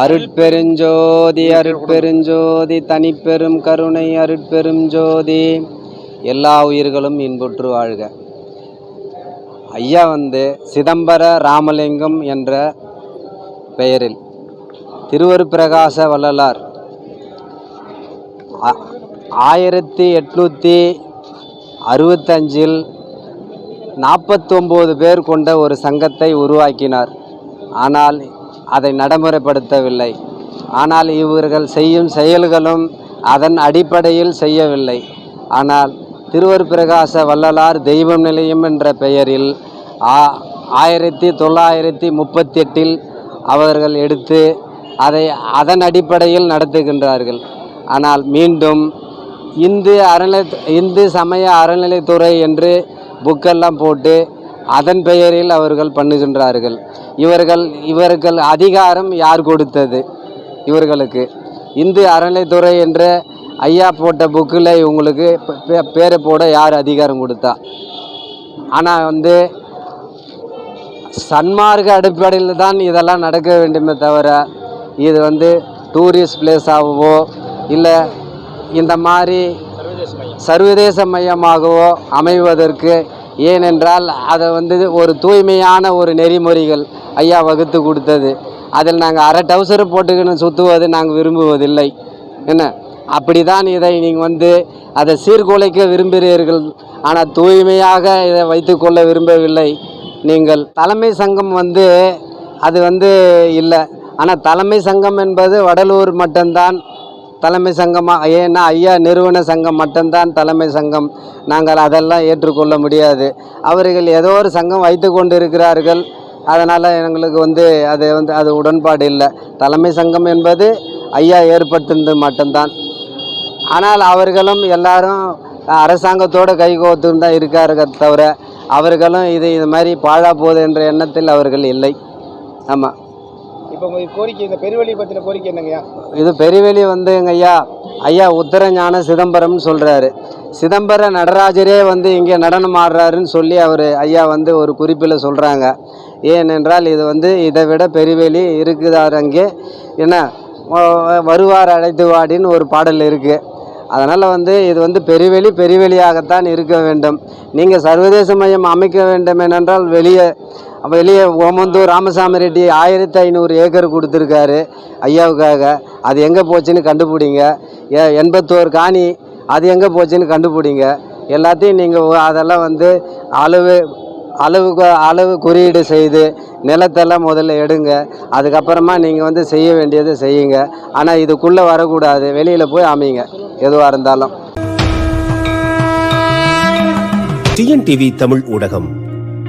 அருட்பெருஞ்சோதி அருட்பெருஞ்சோதி தனிப்பெரும் கருணை அருட்பெரும் ஜோதி எல்லா உயிர்களும் இன்புற்று வாழ்க. ஐயா வந்து சிதம்பர ராமலிங்கம் என்ற பெயரில் திருவருப்பிரகாச வள்ளலார் ஆயிரத்தி எட்நூற்றி அறுபத்தஞ்சில் நாற்பத்தொம்போது பேர் கொண்ட ஒரு சங்கத்தை உருவாக்கினார். ஆனால் அதை நடைமுறைப்படுத்தவில்லை. ஆனால் இவர்கள் செய்யும் செயல்களும் அதன் அடிப்படையில் செய்யவில்லை. ஆனால் திருவருப்பிரகாச வள்ளலார் தெய்வம் நிலையம் என்ற பெயரில் ஆ ஆயிரத்தி தொள்ளாயிரத்தி முப்பத்தெட்டில் அவர்கள் எடுத்து அதை அதன் அடிப்படையில் நடத்துகின்றார்கள். ஆனால் மீண்டும் இந்து அறநிலை இந்து சமய அறநிலைத்துறை என்று புக்கெல்லாம் போட்டு அதன் பெயரில் அவர்கள் பண்ணுகின்றார்கள். இவர்கள் இவர்கள் அதிகாரம் யார் கொடுத்தது? இவர்களுக்கு. இந்து அறநிலைத்துறை என்ற ஐயா போட்ட புக்கில் இவங்களுக்கு பே- பேரை போட யார் அதிகாரம் கொடுத்தா? ஆனால் வந்து சன்மார்க்க அடிப்படையில் தான் இதெல்லாம் நடக்க வேண்டுமே தவிர இது வந்து டூரிஸ்ட் பிளேஸாகவோ இல்லை இந்த மாதிரி சர்வதேச மையமாகவோ அமைவதற்கு ஏனென்றால் அதை வந்து ஒரு தூய்மையான ஒரு நெறிமுறைகள் ஐயா வகுத்து கொடுத்தது. அதில் நாங்கள் அரை டவுசரு போட்டுக்கின்னு சுற்றுவது நாங்கள் விரும்புவதில்லை. என்ன? அப்படி தான் இதை நீங்கள் வந்து அதை சீர்குலைக்க விரும்புகிறீர்கள். ஆனால் தூய்மையாக இதை வைத்துக்கொள்ள விரும்பவில்லை. நீங்கள் தலைமை சங்கம் வந்து அது வந்து இல்லை. ஆனால் தலைமை சங்கம் என்பது வடலூர் மட்டும்தான். தலைமை சங்கமாக ஏன்னா ஐயா நிறுவன சங்கம் மட்டும்தான் தலைமை சங்கம். நாங்கள் அதெல்லாம் ஏற்றுக்கொள்ள முடியாது. அவர்கள் ஏதோ ஒரு சங்கம் வைத்து கொண்டு இருக்கிறார்கள் அதனால் எங்களுக்கு வந்து அது வந்து அது உடன்பாடு இல்லை. தலைமை சங்கம் என்பது ஐயா ஏற்படுத்தினது மட்டும்தான். ஆனால் அவர்களும் எல்லாரும் அரசாங்கத்தோடு கைகோத்துன்னு தான் இருக்கார்கள் தவிர அவர்களும் இது இது மாதிரி பாழா போகுது என்ற எண்ணத்தில் அவர்கள் இல்லை. ஆமாம். இப்போ உங்கள் கோரிக்கை இந்த பெருவெளி பற்றின கோரிக்கை என்னங்கய்யா? இது பெருவெளி வந்துங்க ஐயா ஐயா உத்தரஞான சிதம்பரம்னு சொல்கிறாரு சிதம்பர நடராஜரே வந்து இங்கே நடனம் ஆடுறாருன்னு சொல்லி அவர் ஐயா வந்து ஒரு குறிப்பில் சொல்கிறாங்க ஏனென்றால் இது வந்து இதை விட பெருவெளி இருக்குதார் அங்கே. என்ன வருவார் அழைத்து வாடின்னு ஒரு பாடல் இருக்குது அதனால் வந்து இது வந்து பெருவெளி பெருவெளியாகத்தான் இருக்க வேண்டும். நீங்கள் சர்வதேச மையம் அமைக்க வேண்டும் என்றால் வெளியே வெளியே ஓமந்தூர் ராமசாமி ரெட்டி ஆயிரத்தி ஐநூறு ஏக்கர் கொடுத்துருக்காரு ஐயாவுக்காக. அது எங்கே போச்சுன்னு கண்டுபிடிங்க. ஏ எண்பத்தோரு காணி அது எங்கே போச்சுன்னு கண்டுபிடிங்க. எல்லாத்தையும் நீங்கள் அதெல்லாம் வந்து அளவு அளவு அளவு குறியீடு செய்து நிலத்தெல்லாம் முதல்ல எடுங்க. அதுக்கப்புறமா நீங்கள் வந்து செய்ய வேண்டியதை செய்யுங்க. ஆனால் இதுக்குள்ளே வரக்கூடாது. வெளியில் போய் அமைங்க. எதுவாக இருந்தாலும். டிஎன்டிவி தமிழ் ஊடகம்.